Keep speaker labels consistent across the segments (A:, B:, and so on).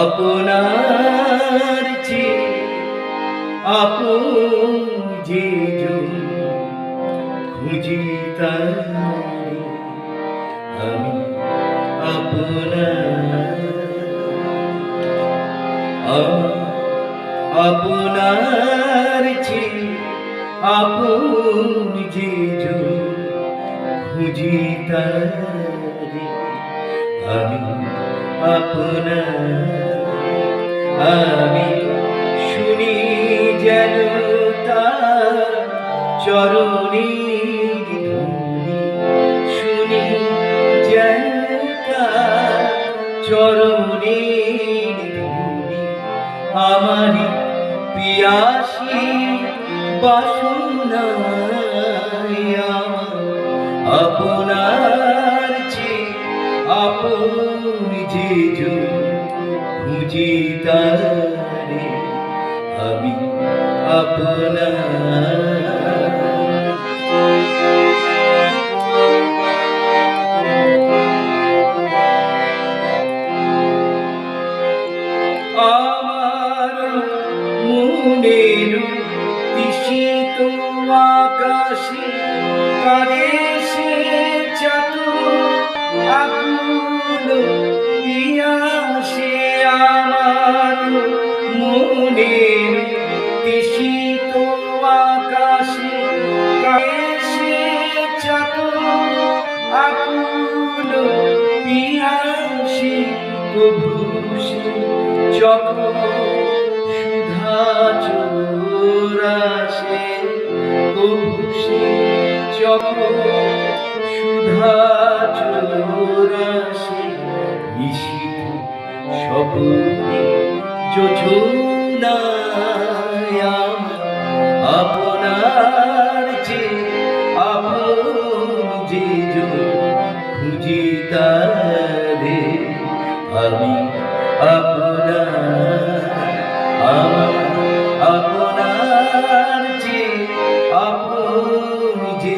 A: আপনার চেয়ে আপন যে খুঁজি তারে আমি আপনার আপনার চেয়ে আপন যে খুঁজি তারে আমি আপনার। আমি শুনি যেন তার ধ্বনি শুনি যেন তার চরণের ধ্বনি আমারই পিয়াসী বাসনা আপনার যে খুঁজি তারে আমি আপনার। আমার মনের দিশিত আকাশে কারে পিয়াসে আমার মনের দিশিত আকাশে। সে চাতু আকুল পিয়াসে প্রভু সে যখন সুধা চোরাসে কবুসে যখন সুধা তারে আমি আপনার আমার আপনার যে আপন যে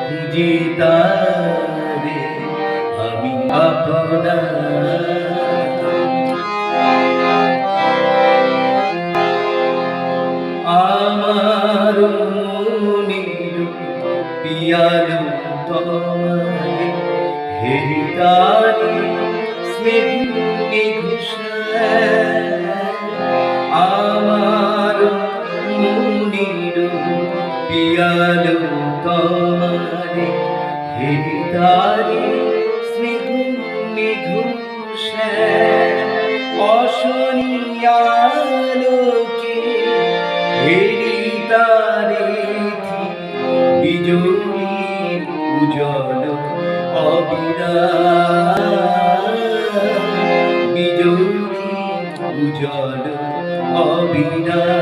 A: খুঁজি তারে আমি আপনার ঘুষায় আমার মনির পিয়ালো তোমারে হেরিতারি স্নেহে ঘুষায় অশনিয়ালোকে হেরি তারে বিজয়ী উজ্জ্বল অবিরা উজ্জ্বল অবিরা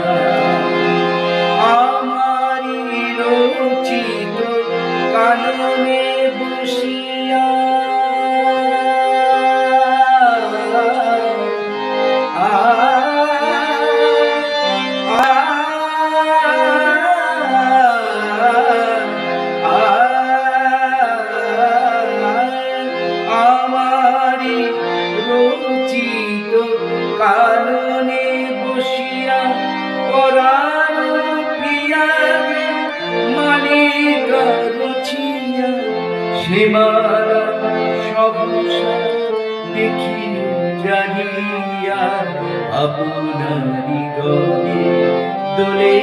A: সীমারা সহসা দেখি আপনারি গলে দোলে